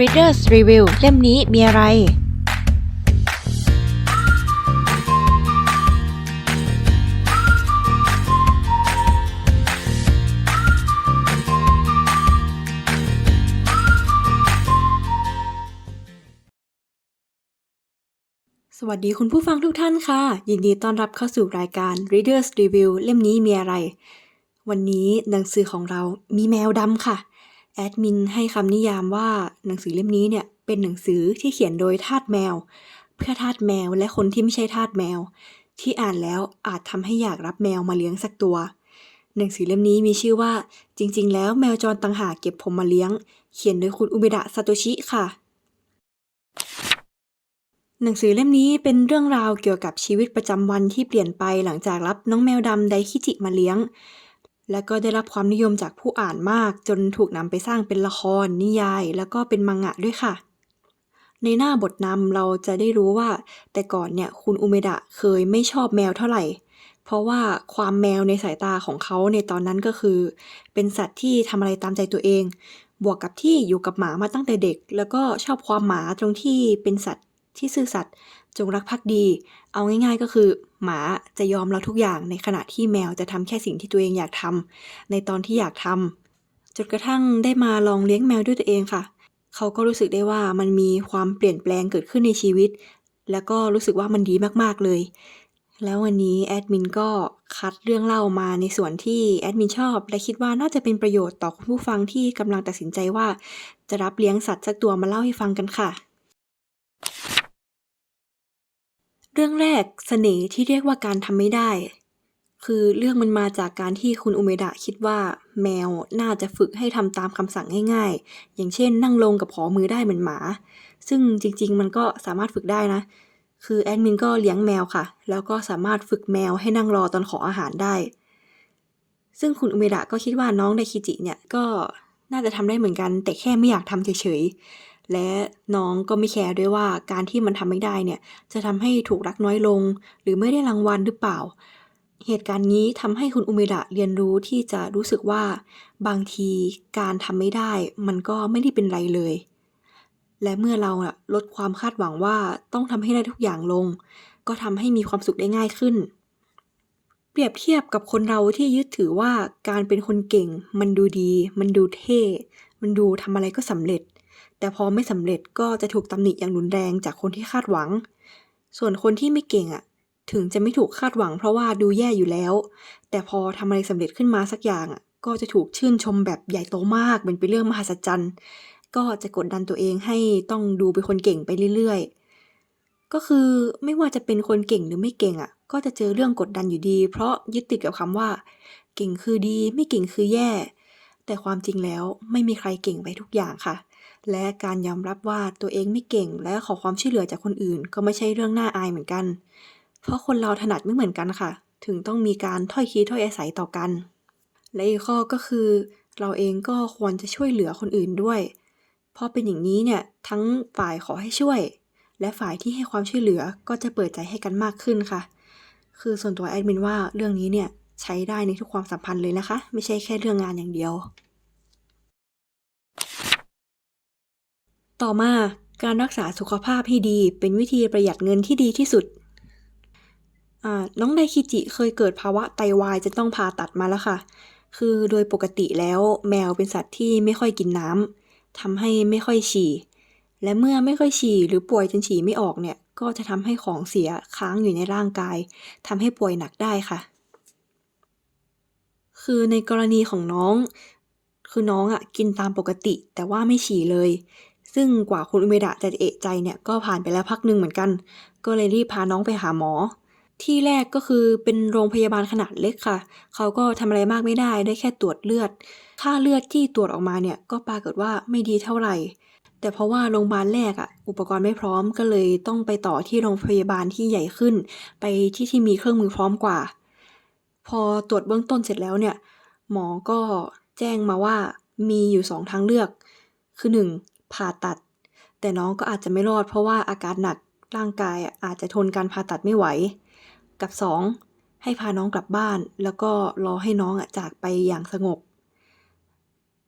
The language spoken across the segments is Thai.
Readers Review เล่มนี้มีอะไร สวัสดีคุณผู้ฟังทุกท่านค่ะ ยินดีต้อนรับเข้าสู่รายการ Readers Review เล่มนี้มีอะไร วันนี้หนังสือของเรามีแมวดำค่ะ แอดมินให้คำนิยามว่าหนังสือเล่มนี้เนี่ยเป็นหนังสือที่เขียนโดยทาสแมว เพื่อทาสแมวและคนที่ไม่ใช่ทาสแมว ที่อ่านแล้วอาจทำให้อยากรับแมวมาเลี้ยงสักตัว หนังสือเล่มนี้มีชื่อว่า จริง ๆ แล้วแมวจรต่างหากเก็บผมมาเลี้ยง เขียนโดยคุณอุเบดะซาโตชิค่ะ หนังสือเล่มนี้เป็นเรื่องราวเกี่ยวกับชีวิตประจำวันที่เปลี่ยนไปหลังจากรับน้องแมวดำไดคิจิมาเลี้ยง และก็ได้รับความนิยมจากผู้อ่านมาก จนถูกนำไปสร้างเป็นละคร นิยาย แล้วก็เป็นมังงะด้วยค่ะ ในหน้าบทนำเราจะได้รู้ว่า แต่ก่อนเนี่ยคุณอุเมดะเคยไม่ชอบแมวเท่าไหร่ เพราะว่าความแมวในสายตาของเขาในตอนนั้นก็คือ เป็นสัตว์ที่ทำอะไรตามใจตัวเอง บวกกับที่อยู่กับหมามาตั้งแต่เด็ก แล้วก็ชอบความหมาตรงที่เป็นสัตว์ที่ซื่อสัตย์ จงรักภักดี เอาง่ายๆก็คือ หมาจะยอมเราทุกอย่างในขณะที่แมวจะทำแค่สิ่งที่ตัวเองอยากทำในตอนที่อยากทำจนกระทั่งได้มาลองเลี้ยงแมวด้วยตัวเองค่ะ เขาก็รู้สึกได้ว่ามันมีความเปลี่ยนแปลงเกิดขึ้นในชีวิต แล้วก็รู้สึกว่ามันดีมากๆเลย แล้ววันนี้แอดมินก็คัดเรื่องเล่ามาในส่วนที่แอดมินชอบ และคิดว่าน่าจะเป็นประโยชน์ต่อคุณผู้ฟังที่กำลังตัดสินใจว่า จะรับเลี้ยงสัตว์สักตัวมาเล่าให้ฟังกันค่ะ เรื่องแรกเสน่ห์ที่เรียกว่าการทำไม่ได้ คือเรื่องมันมาจากการที่คุณอุเมดะคิดว่า แมวน่าจะฝึกให้ทำตามคำสั่งง่ายๆ อย่างเช่น นั่งลงกับขอมือได้เหมือนหมา ซึ่งจริงๆ มันก็สามารถฝึกได้นะ คือแอดมินก็เลี้ยงแมวค่ะ แล้วก็สามารถฝึกแมวให้นั่งรอตอนขออาหารได้ ซึ่งคุณอุเมดะก็คิดว่าน้องไดคิจิเนี่ยก็น่าจะทำได้เหมือนกัน แต่แค่ไม่อยากทำเฉย และน้องก็ไม่แคร์ด้วยว่าการที่มันทำไม่ได้เนี่ย จะทำให้ถูกรักน้อยลง หรือไม่ได้รางวัลหรือเปล่า เหตุการณ์นี้ทำให้คุณอุเมดะเรียนรู้ที่จะรู้สึกว่าบางทีการทำไม่ได้ มันก็ไม่ได้เป็นไรเลย และเมื่อเราลดความคาดหวังว่าต้องทำให้ได้ทุกอย่างลง ก็ทำให้มีความสุขได้ง่ายขึ้น เปรียบเทียบกับคนเราที่ยึดถือว่าการเป็นคนเก่ง มันดูดี มันดูเท่ มันดูทำอะไรก็สำเร็จ แต่พอไม่สำเร็จก็จะถูกตำหนิอย่างรุนแรงจากคนที่คาดหวัง ส่วนคนที่ไม่เก่งอะถึงจะไม่ถูกคาดหวังเพราะว่าดูแย่อยู่แล้ว แต่พอทำอะไรสำเร็จขึ้นมาสักอย่างอะก็จะถูกชื่นชมแบบใหญ่โตมากเป็นเป็นเรื่องมหัศจรรย์ก็จะกดดันตัวเองให้ต้องดูเป็นคนเก่งไปเรื่อยๆ ก็คือไม่ว่าจะเป็นคนเก่งหรือไม่เก่งอะ ก็จะเจอเรื่องกดดันอยู่ดี เพราะยึดติดกับคำว่า เก่งคือดี ไม่เก่งคือแย่ แต่ความจริงแล้วไม่มีใครเก่งไปทุกอย่างค่ะ และการยอมรับว่าตัวเองไม่เก่งและขอความช่วยเหลือจากคนอื่น ก็ไม่ใช่เรื่องน่าอายเหมือนกัน เพราะคนเราถนัดไม่เหมือนกันค่ะ ถึงต้องมีการถ้อยคีถ้อยอาศัยต่อกัน และอีกข้อก็คือ เราเองก็ควรจะช่วยเหลือคนอื่นด้วย เพราะเป็นอย่างนี้เนี่ยทั้งฝ่ายขอให้ช่วย และฝ่ายที่ให้ความช่วยเหลือก็จะเปิดใจให้กันมากขึ้นค่ะ คือส่วนตัวแอดมินว่าเรื่องนี้เนี่ยใช้ได้ในทุกความสัมพันธ์เลยนะคะ ไม่ใช่แค่เรื่องงานอย่างเดียว ต่อมาการรักษาสุขภาพให้ดีเป็นวิธีประหยัดเงินที่ดีที่สุด น้องไดคิจิเคยเกิดภาวะไตวายจะต้องผ่าตัดมาแล้วค่ะ คือโดยปกติแล้วแมวเป็นสัตว์ที่ไม่ค่อยกินน้ำทำให้ไม่ค่อยฉี่ และเมื่อไม่ค่อยฉี่หรือป่วยจนฉี่ไม่ออกเนี่ย ก็จะทำให้ของเสียค้างอยู่ในร่างกายทำให้ป่วยหนักได้ค่ะ คือในกรณีของน้องคือน้องอะกินตามปกติแต่ว่าไม่ฉี่เลย ซึ่งกว่าคุณอุเมดะจะเอะใจเนี่ยก็ผ่านไปแล้วพักหนึ่งเหมือนกัน ก็เลยรีบพาน้องไปหาหมอ ที่แรกก็คือเป็นโรงพยาบาลขนาดเล็กค่ะ เขาก็ทำอะไรมากไม่ได้ได้แค่ตรวจเลือด ค่าเลือดที่ตรวจออกมาเนี่ยก็ปรากฏว่าไม่ดีเท่าไหร่ แต่เพราะว่าโรงพยาบาลแรกอะอุปกรณ์ไม่พร้อมก็เลยต้องไปต่อที่โรงพยาบาลที่ใหญ่ขึ้น ไปที่ที่มีเครื่องมือพร้อมกว่า พอตรวจเบื้องต้นเสร็จแล้วเนี่ยหมอก็แจ้งมาว่ามีอยู่สองทางเลือก คือหนึ่ง ผ่าตัด แต่น้องก็อาจจะไม่รอดเพราะว่าอาการหนักร่างกายอาจจะทนการผ่าตัดไม่ไหว กับสองให้พาน้องกลับบ้าน แล้วก็รอให้น้องจากไปอย่างสงบ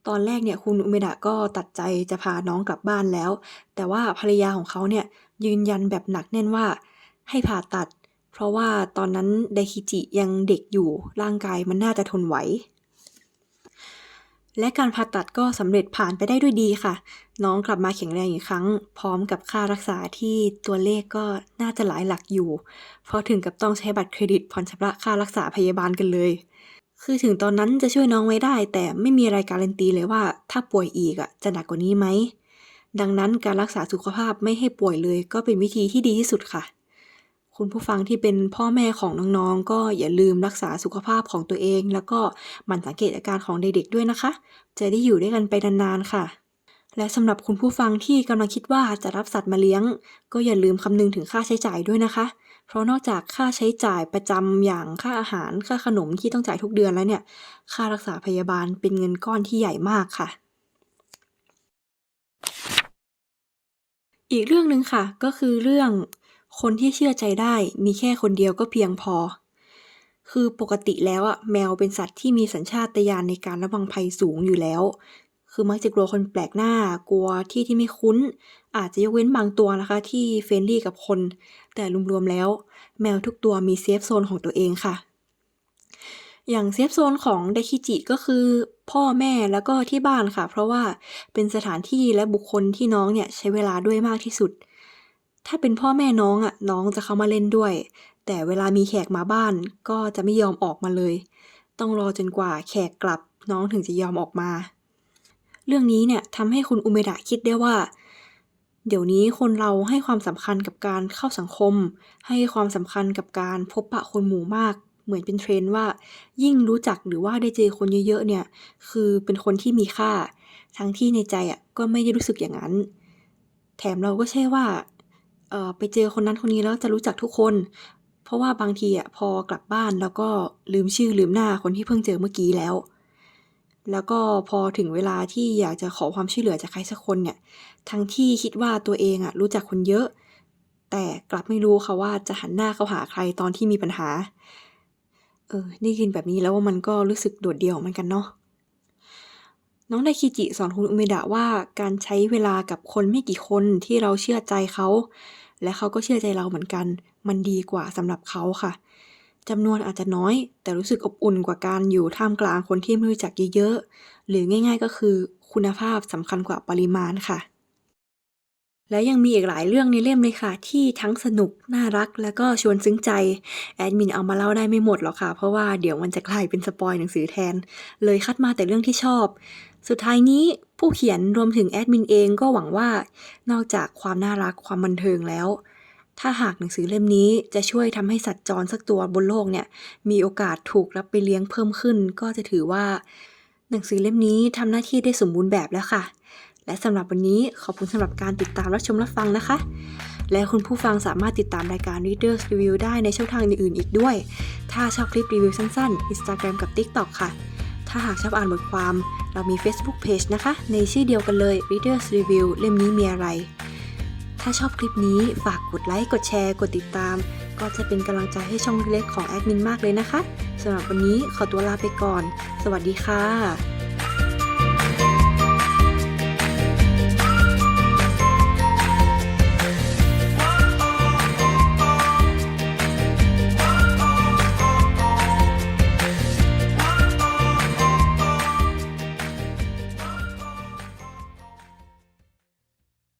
ตอนแรกเนี่ยคุณอุเมดะก็ตัดใจจะพาน้องกลับบ้านแล้ว แต่ว่าภรรยาของเขาเนี่ยยืนยันแบบหนักแน่นว่า ให้ผ่าตัด เพราะว่าตอนนั้นไดคิจิยังเด็กอยู่ร่างกายมันน่าจะทนไหว และการผ่าตัดก็สำเร็จผ่านไปได้ด้วยดีค่ะ น้องกลับมาแข็งแรงอีกครั้ง พร้อมกับค่ารักษาที่ตัวเลขก็น่าจะหลายหลักอยู่ เพราะถึงกับต้องใช้บัตรเครดิตผ่อนชำระค่ารักษาพยาบาลกันเลย คือถึงตอนนั้นจะช่วยน้องไว้ได้ แต่ไม่มีอะไรการันตีเลยว่า ถ้าป่วยอีกอะจะหนักกว่านี้ไหมดังนั้นการรักษาสุขภาพไม่ให้ป่วยเลยก็เป็นวิธีที่ดีที่สุดค่ะ คุณผู้ฟังที่เป็นพ่อแม่ของน้องๆ ก็อย่าลืมรักษาสุขภาพของตัวเอง แล้วก็หมั่นสังเกตอาการของเด็กๆด้วยนะคะ จะได้อยู่ด้วยกันไปนานๆค่ะ และสำหรับคุณผู้ฟังที่กำลังคิดว่าจะรับสัตว์มาเลี้ยง ก็อย่าลืมคำนึงถึงค่าใช้จ่ายด้วยนะคะ เพราะนอกจากค่าใช้จ่ายประจำอย่างค่าอาหารค่าขนมที่ต้องจ่ายทุกเดือนแล้วเนี่ย ค่ารักษาพยาบาลเป็นเงินก้อนที่ใหญ่มากค่ะอีกเรื่องหนึ่งค่ะก็คือเรื่อง คนที่เชื่อใจได้มีแค่คนเดียวก็เพียงพอ คือปกติแล้วอะแมวเป็นสัตว์ที่มีสัญชาตญาณในการระวังภัยสูงอยู่แล้ว คือมักจะกลัวคนแปลกหน้า กลัวที่ที่ไม่คุ้น อาจจะยกเว้นบางตัวนะคะ ที่เฟรนลี่กับคน แต่รวมๆแล้ว แมวทุกตัวมีเซฟโซนของตัวเองค่ะ อย่างเซฟโซนของไดคิจิก็คือ พ่อแม่แล้วก็ที่บ้านค่ะ เพราะว่าเป็นสถานที่และบุคคลที่น้องเนี่ยใช้เวลาด้วยมากที่สุด ถ้าเป็นพ่อแม่น้องอะน้องจะเข้ามาเล่นด้วย แต่เวลามีแขกมาบ้านก็จะไม่ยอมออกมาเลย ต้องรอจนกว่าแขกกลับน้องถึงจะยอมออกมา เรื่องนี้เนี่ยทำให้คุณอุเมดะคิดได้ว่า เดี๋ยวนี้คนเราให้ความสำคัญกับการเข้าสังคม ให้ความสำคัญกับการพบปะคนหมู่มาก เหมือนเป็นเทรนด์ว่า ยิ่งรู้จักหรือว่าได้เจอคนเยอะๆเนี่ย คือเป็นคนที่มีค่า ทั้งที่ในใจอะก็ไม่ได้รู้สึกอย่างนั้น แถมเราก็ใช่ว่า ไปเจอคนนั้นคนนี้แล้วจะรู้จักทุกคน เพราะว่าบางทีอะพอกลับบ้านแล้วก็ลืมชื่อลืมหน้าคนที่เพิ่งเจอเมื่อกี้แล้ว แล้วก็พอถึงเวลาที่อยากจะขอความช่วยเหลือจากใครสักคนเนี่ย ทั้งที่คิดว่าตัวเองอะรู้จักคนเยอะ แต่กลับไม่รู้ค่ะว่าจะหันหน้าเข้าหาใครตอนที่มีปัญหา เออ ได้ยินแบบนี้แล้วว่ามันก็รู้สึกโดดเดี่ยวเหมือนกันเนาะ น้องไดคิจิสอนคุณอุเมดะว่าการใช้เวลากับคนไม่กี่คนที่เราเชื่อใจเขา และเขาก็เชื่อใจเราเหมือนกัน มันดีกว่าสำหรับเขาค่ะจำนวนอาจจะน้อย แต่รู้สึกอบอุ่นกว่าการอยู่ท่ามกลางคนที่ไม่รู้จักเยอะๆหรือง่าย ๆ ก็คือคุณภาพสำคัญกว่าปริมาณค่ะ และยังมีอีกหลายเรื่องในเล่มเลยค่ะ ที่ทั้งสนุก น่ารัก แล้วก็ชวนซึ้งใจ แอดมินเอามาเล่าได้ไม่หมดหรอกค่ะ เพราะว่าเดี๋ยวมันจะกลายเป็นสปอยหนังสือแทน เลยคัดมาแต่เรื่องที่ชอบ สุดท้ายนี้ผู้เขียนรวมถึงแอดมินเองก็หวังว่า นอกจากความน่ารักความบันเทิงแล้ว ถ้าหากหนังสือเล่มนี้จะช่วยทำให้สัตว์จรสักตัวบนโลกเนี่ย มีโอกาสถูกรับไปเลี้ยงเพิ่มขึ้น ก็จะถือว่า หนังสือเล่มนี้ทำหน้าที่ได้สมบูรณ์แบบแล้วค่ะ และสำหรับวันนี้ขอบคุณสำหรับการติดตามรับชมรับฟังนะคะ และคุณผู้ฟังสามารถติดตามรายการ Readers Review ได้ในช่องทางอื่นๆอีกด้วย ถ้าชอบคลิปรีวิวสั้นๆ Instagram กับ TikTok ค่ะ ถ้าหากชอบอ่านบทความ เรามี Facebook Page นะคะ ในชื่อเดียวกันเลย Readers Review เล่มนี้มีอะไร ถ้าชอบคลิปนี้ฝากกดไลค์ กดแชร์ กดติดตาม ก็จะเป็นกำลังใจให้ช่องเล็กของแอดมินมากเลยนะคะสำหรับวันนี้ขอตัวลาไปก่อน สวัสดีค่ะ